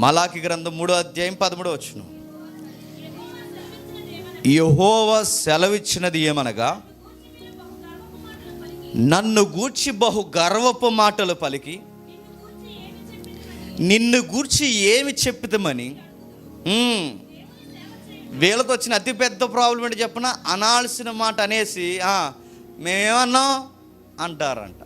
మలాకి గ్రంథం మూడో అధ్యాయం పదమూడో వచ్చును యహోవ సెలవిచ్చినది ఏమనగా నన్ను గూర్చి బహు గర్వపు మాటలు పలికి నిన్ను గూర్చి ఏమి చెప్పుతామని వీళ్ళకి వచ్చిన అతిపెద్ద ప్రాబ్లం ఏంటి చెప్పిన? అనాల్సిన మాట అనేసి మేమేమన్నాం? అంటారంట.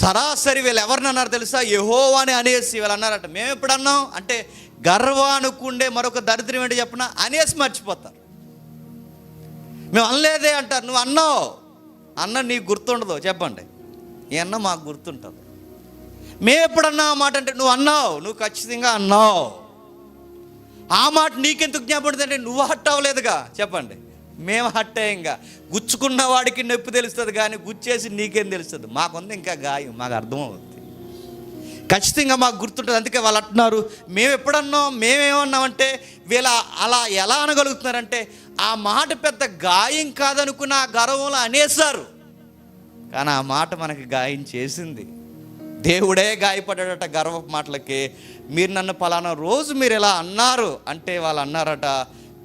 సరాసరి వీళ్ళు ఎవరిని అన్నారు తెలుసా? యహోవాని అనేసి వీళ్ళు అన్నారట. మేము ఎప్పుడు అన్నాం? అంటే గర్వానుకుండే మరొక దరిద్రం ఏంటి చెప్పిన? అనేసి మర్చిపోతారు. మేము అనలేదే అంటారు. నువ్వు అన్నావు. అన్న నీకు గుర్తుండదు. చెప్పండి. ఈ అన్న మాకు గుర్తుంటుంది. మేము ఎప్పుడన్నా ఆ మాట అంటే నువ్వు అన్నావు. నువ్వు ఖచ్చితంగా అన్నావు. ఆ మాట నీకెందుకు జ్ఞాపకం అంటే నువ్వు హట్ అవ్వలేదుగా. చెప్పండి. మేము హట్టే ఇంకా. గుచ్చుకున్న వాడికి నొప్పి తెలుస్తుంది కానీ గుచ్చేసి నీకేం తెలుస్తుంది? మాకుంది ఇంకా గాయం మాకు అర్థం అవుతుంది ఖచ్చితంగా మాకు గుర్తుంటుంది అందుకే వాళ్ళు అంటున్నారు మేము ఎప్పుడన్నాం మేమేమన్నామంటే వీళ్ళ అలా ఎలా అనగలుగుతున్నారంటే ఆ మాట పెద్ద గాయం కాదనుకున్న ఆ గర్వంలో అనేసారు కానీ ఆ మాట మనకి గాయం చేసింది. దేవుడే గాయపడ్డాడట గర్వ మాటలకి. మీరు నన్ను పలానా రోజు మీరు ఇలా అన్నారు అంటే వాళ్ళు అన్నారట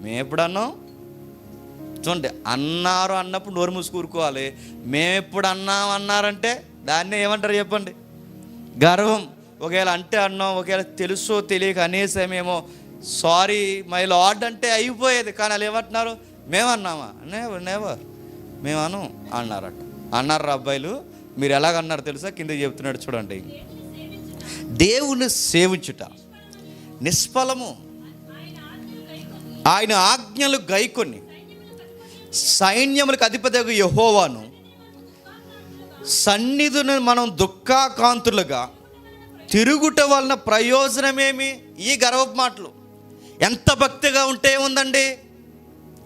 మేము ఎప్పుడన్నాం చూడండి అన్నారు అన్నప్పుడు నోరు మూసుకూరుకోవాలి మేము ఎప్పుడు అన్నాం అన్నారంటే దాన్ని ఏమంటారు చెప్పండి? గర్వం. ఒకవేళ అంటే అన్నాం ఒకవేళ తెలుసో తెలియక మేము సారీ మై లార్డ్ అంటే అయిపోయేది. కానీ వాళ్ళు ఏమంటున్నారు? మేమన్నామా? నేవర్ నేవర్ మేమను అన్నారట. అన్నారు రా అబ్బాయిలు? మీరు ఎలాగన్నారు తెలుసా? కింద చెప్తున్నాడు చూడండి. దేవుని సేవించుట నిష్ఫలము. ఆయన ఆజ్ఞలు గైకొని సైన్యములకు అధిపతిగా యహోవాను సన్నిధిని మనం దుఃఖాకాంతులుగా తిరుగుట వలన ప్రయోజనమేమి? ఈ గర్వపు మాటలు. ఎంత భక్తిగా ఉంటే ఉందండి?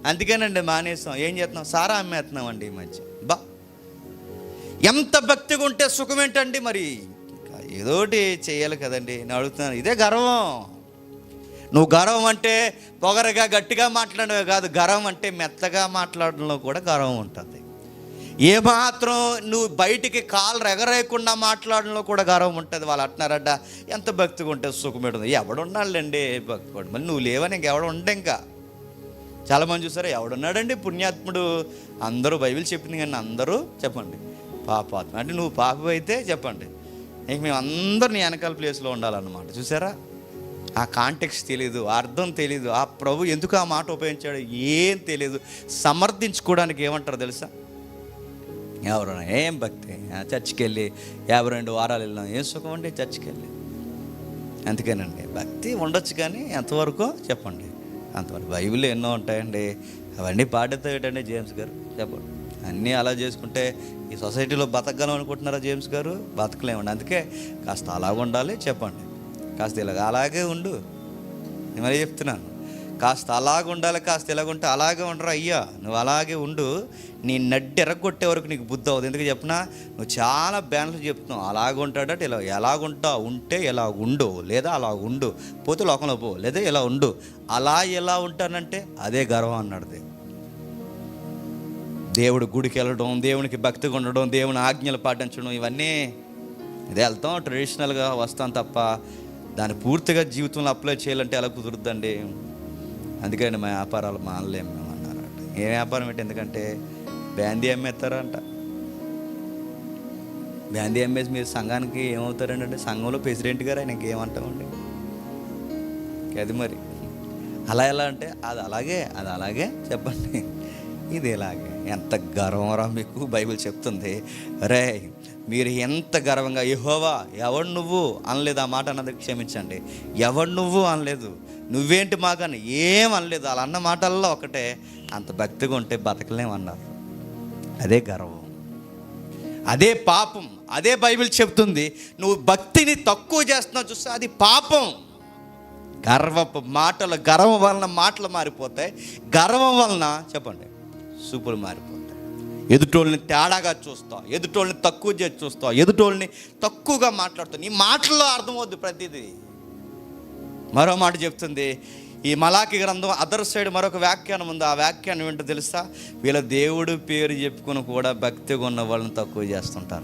అందుకేనండి మానేసాం. ఏం చేస్తున్నాం? సారా అమ్మేస్తున్నాం అండి ఈ మధ్య. బా. ఎంత భక్తిగా ఉంటే సుఖం ఏంటండి మరి? ఏదోటి చేయాలి కదండి. నేను అడుగుతున్నాను. ఇదే గర్వం. నువ్వు గర్వం అంటే పొగరగా గట్టిగా మాట్లాడమే కాదు గర్వం అంటే మెత్తగా మాట్లాడడంలో కూడా గర్వం ఉంటుంది. ఏమాత్రం నువ్వు బయటికి కాలు రెగరేయకుండా మాట్లాడడంలో కూడా గర్వం ఉంటుంది. వాళ్ళు అంటున్నారడ్డ ఎంత భక్తిగా ఉంటే సుఖమేటుంది ఎవడున్నాళ్ళండి భక్తి మళ్ళీ నువ్వు లేవని ఇంకెవడు ఉండే ఇంకా? చాలామంది చూసారా ఎవడున్నాడండి పుణ్యాత్ముడు? అందరూ బైబిల్ చెప్పింది కానీ అందరూ చెప్పండి. పాపాత్మ. అంటే నువ్వు పాపం అయితే చెప్పండి. ఇంక మేము అందరూ నీ వెనకాల ప్లేస్లో ఉండాలన్నమాట. చూసారా? ఆ కాంటెక్స్ తెలియదు ఆ అర్థం తెలియదు ఆ ప్రభు ఎందుకు ఆ మాట ఉపయోగించాడు ఏం తెలియదు సమర్థించుకోవడానికి ఏమంటారు తెలుసా? ఎవరైనా ఏం భక్తి? చర్చికి వెళ్ళి యాభై రెండు వారాలు వెళ్ళాం ఏం సుఖం అండి చర్చికి వెళ్ళి అందుకేనండి భక్తి ఉండొచ్చు కానీ ఎంతవరకు చెప్పండి. అంతవరకు బైబిల్ ఎన్నో ఉంటాయండి. అవన్నీ పాటితో ఏంటండి జేమ్స్ గారు? చెప్పండి. అన్నీ అలా చేసుకుంటే ఈ సొసైటీలో బతకగలం అనుకుంటున్నారా జేమ్స్ గారు? బతకలేమండి. అందుకే కాస్త అలాగ ఉండాలి చెప్పండి. కాస్త ఇలాగ అలాగే ఉండు. నేను మరీ చెప్తున్నాను. కాస్త అలాగ ఉండాలి కాస్త ఇలాగుంటే అలాగే ఉండరు అయ్యా? నువ్వు అలాగే ఉండు. నీ నడ్డి ఎరగొట్టే వరకు నీకు బుద్ధి అవుతుంది. ఎందుకు చెప్పినా? నువ్వు చాలా బ్యాన్లు చెప్తున్నావు. అలాగుంటాడట ఇలా ఎలాగుంటావు ఉంటే? ఎలా ఉండు. లేదా అలా ఉండు. పోతే లోకంలో పో. లేదా ఇలా ఉండు. అలా ఎలా ఉంటానంటే అదే గర్వం అన్నాడు దేవుడు. గుడికి వెళ్ళడం దేవునికి భక్తిగా ఉండడం దేవుని ఆజ్ఞలు పాటించడం ఇవన్నీ ఇదే వెళ్తాం. ట్రెడిషనల్గా వస్తాం తప్ప దాన్ని పూర్తిగా జీవితంలో అప్లై చేయాలంటే ఎలా కుదురుద్దండి? అందుకని మా వ్యాపారాలు మానలేము మేము అన్నారంట. ఏ వ్యాపారం ఏంటి? ఎందుకంటే బ్యాందీ అమ్మేస్తారంట. బ్యాందీ అమ్మేసి మీరు సంఘానికి ఏమవుతారంటే సంఘంలో ప్రెసిడెంట్ గారు ఆయన ఇంకేమంటామండి అది మరి. అలా ఎలా అంటే అది అలాగే అది అలాగే చెప్పండి. ఇది ఇలాగే. ఎంత గర్వరా మీకు బైబిల్ చెప్తుంది. రే మీరు ఎంత గర్వంగా యహోవా ఎవడు నువ్వు? అనలేదు ఆ మాట అన్నది క్షమించండి. ఎవడు నువ్వు? అనలేదు. నువ్వేంటి మాకని ఏం అనలేదు. అలా అన్న మాటల్లో ఒకటే అంత భక్తిగా ఉంటే బతకలేమన్నారు అదే గర్వం. అదే పాపం. అదే బైబిల్ చెప్తుంది నువ్వు భక్తిని తక్కువ చేస్తున్నావు చూస్తే అది పాపం. గర్వపు మాటలు గర్వం వలన మాటలు మారిపోతాయి. గర్వం వలన చెప్పండి సూపులు మారిపోతాయి. ఎదుటోళ్ళని తేడాగా చూస్తావు ఎదుటోళ్ళని తక్కువ చేసి చూస్తావు ఎదుటోళ్ళని తక్కువగా మాట్లాడుతావు నీ మాటల్లో అర్థమవుద్ది ప్రతిదీ. మరో మాట చెప్తుంది ఈ మలాకి గ్రంథం అదర్ సైడ్ మరొక వ్యాఖ్యానం ఉంది. ఆ వ్యాఖ్యానం ఏంటో తెలుసా? వీళ్ళ దేవుడు పేరు చెప్పుకుని కూడా భక్తిగా ఉన్న వాళ్ళని తక్కువ చేస్తుంటారు.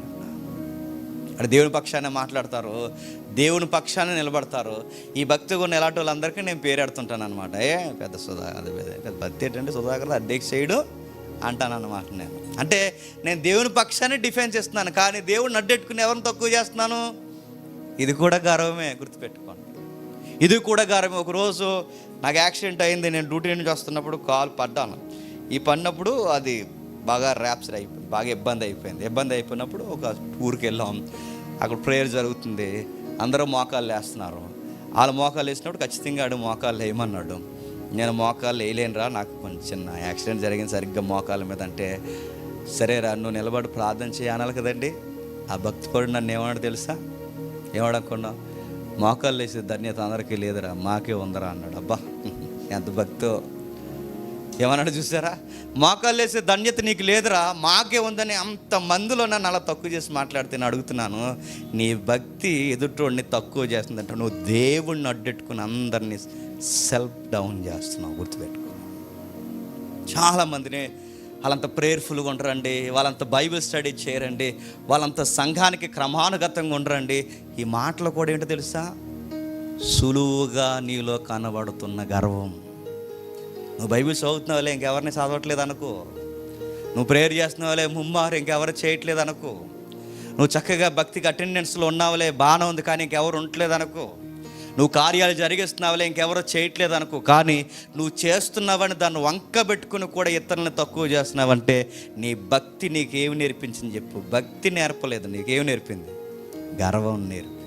అంటే దేవుని పక్షాన్ని మాట్లాడతారు దేవుని పక్షాన్ని నిలబడతారు. ఈ భక్తి ఉన్న ఎలాంటి వాళ్ళందరికీ నేను పేరెడుతుంటాను అనమాట ఏ పెద్ద సుధా పెద్ద- భక్తి ఏంటంటే సుధాకర్ అధ్యక్షుడు అంటాను అనమాట నేను. అంటే నేను దేవుని పక్షాన్ని డిఫెన్స్ చేస్తున్నాను కానీ దేవుడిని అడ్డెట్టుకుని ఎవరిని తక్కువ చేస్తున్నాను? ఇది కూడా గర్వమే గుర్తుపెట్టుకోండి. ఇది కూడా గర్వమే. ఒకరోజు నాకు యాక్సిడెంట్ అయింది నేను డ్యూటీ నుంచి వస్తున్నప్పుడు కాల్ పడ్డాను. ఈ పడినప్పుడు అది బాగా ర్యాప్చర్ అయిపోయింది బాగా ఇబ్బంది అయిపోయింది. ఇబ్బంది అయిపోయినప్పుడు ఒక ఊరికి వెళ్ళాం. అక్కడ ప్రేయర్ జరుగుతుంది. అందరూ మోకాలు వేస్తున్నారు. వాళ్ళ మోకాలు వేసినప్పుడు ఖచ్చితంగా ఆడు మోకాలు వేయమన్నాడు. నేను మోకాలు వేయలేనురా. నాకు కొంచెం చిన్న యాక్సిడెంట్ జరిగింది. సరిగ్గా మోకాల మీద అంటే సరేరా నువ్వు నిలబడి ప్రార్థన చేయాలి కదండి. ఆ భక్తిపడు నన్ను ఏమన్నాడు తెలుసా? ఏమడకుండా మోకాలు వేసే ధన్యత అందరికీ లేదురా. మాకే ఉందరా అన్నాడు. అబ్బా ఎంత భక్తో. ఏమన్నాడు చూసారా? మోకాలు వేసే ధన్యత నీకు లేదురా. మాకే ఉందని అంత మందిలో నన్ను అలా తక్కువ చేసి మాట్లాడితే నేను అడుగుతున్నాను. నీ భక్తి ఎదుటోడిని తక్కువ చేస్తుందంట నువ్వు దేవుణ్ణి అడ్డెట్టుకుని అందరినీ సెల్ఫ్ డౌన్ చేస్తున్నావు గుర్తుపెట్టుకో. చాలామందిని వాళ్ళంత ప్రేయర్ఫుల్గా ఉండరండి వాళ్ళంత బైబిల్ స్టడీ చేయరండి వాళ్ళంత సంఘానికి క్రమానుగతంగా ఉండరండి. ఈ మాటలు కూడా ఏంటో తెలుసా? సులువుగా నీలో కనబడుతున్న గర్వం. నువ్వు బైబిల్ చదువుతున్నావులే ఇంకెవరిని చదవట్లేదు అనుకో. నువ్వు ప్రేయర్ చేస్తున్నావులే ముమ్మారు ఇంకెవరు చేయట్లేదు అనుకో. నువ్వు చక్కగా భక్తికి అటెండెన్స్లో ఉన్నావులే బాగానే ఉంది కానీ ఇంకెవరు ఉండట్లేదు అనుకో. నువ్వు కార్యాలు జరిగిస్తున్నావులే ఇంకెవరో చేయట్లేదు అనుకో. కానీ నువ్వు చేస్తున్నావని దాన్ని వంక పెట్టుకుని కూడా ఇతరులను తక్కువ చేస్తున్నావంటే నీ భక్తి నీకేమి నేర్పించింది చెప్పు. భక్తి నేర్పలేదు నీకేమి నేర్పింది? గర్వం నేర్పింది.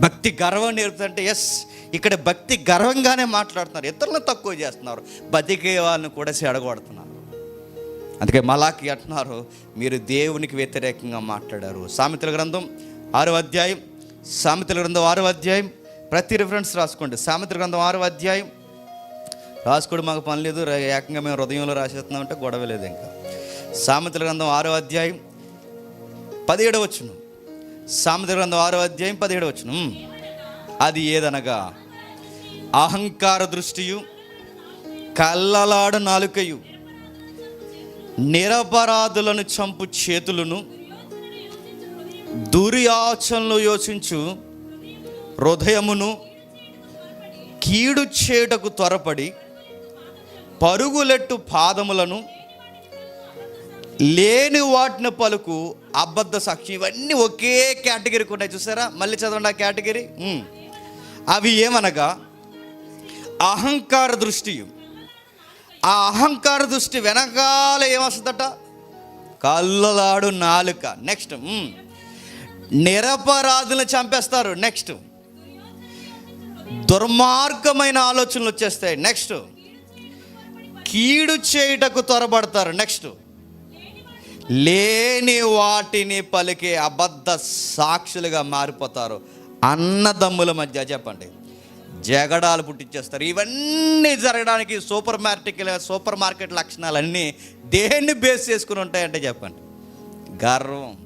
భక్తి గర్వం నేర్పుతుంటే ఎస్ ఇక్కడ భక్తి గర్వంగానే మాట్లాడుతున్నారు. ఇతరులను తక్కువ చేస్తున్నారు. బతికే వాళ్ళని కూడా చెడగొడుతున్నారు. అందుకే మలాకి అంటున్నారు మీరు దేవునికి వ్యతిరేకంగా మాట్లాడారు. సామెతల గ్రంథం ఆరో అధ్యాయం సామెతల గ్రంథం ఆరో అధ్యాయం ప్రతి రిఫరెన్స్ రాసుకోండి. సామెతల గ్రంథం ఆరో అధ్యాయం. రాసుకోవడం మాకు పని లేదు ఏకంగా మేము హృదయంలో రాసేస్తున్నాం అంటే గొడవ లేదు ఇంకా. సామెతల గ్రంథం ఆరో అధ్యాయం పదిహేడు వచ్చును సామెత గ్రంథం ఆరో అధ్యాయం పదిహేడు వచ్చును అది ఏదనగా అహంకార దృష్టియు కల్లలాడ నాలుకయు నిరపరాధులను చంపు చేతులను దుర్యాచనలు యోచించు హృదయమును కీడు చేటకు త్వరపడి పరుగులెట్టు పాదములను లేని వాటిని పలుకు అబద్ధ సాక్షి. ఇవన్నీ ఒకే కేటగిరీకి ఉన్నాయి. చూసారా? మళ్ళీ చదవండి ఆ కేటగిరీ. అవి ఏమనగా అహంకార దృష్టి. ఆ అహంకార దృష్టి వెనకాల ఏమొస్తుందట? కళ్ళలాడు నాలుక. నెక్స్ట్. నిరపరాధులను చంపేస్తారు. నెక్స్ట్. దుర్మార్గమైన ఆలోచనలు వచ్చేస్తాయి. నెక్స్ట్ కీడు చేయుటకు త్వరపడతారు. నెక్స్ట్ లేని వాటిని పలికే అబద్ధ సాక్షులుగా మారిపోతారు. అన్నదమ్ముల మధ్య చెప్పండి. జగడాలు పుట్టించేస్తారు ఇవన్నీ జరగడానికి సూపర్ మార్కెట్ సూపర్ మార్కెట్ లక్షణాలన్నీ దేన్ని బేస్ చేసుకుని ఉంటాయంటే చెప్పండి. గర్వం.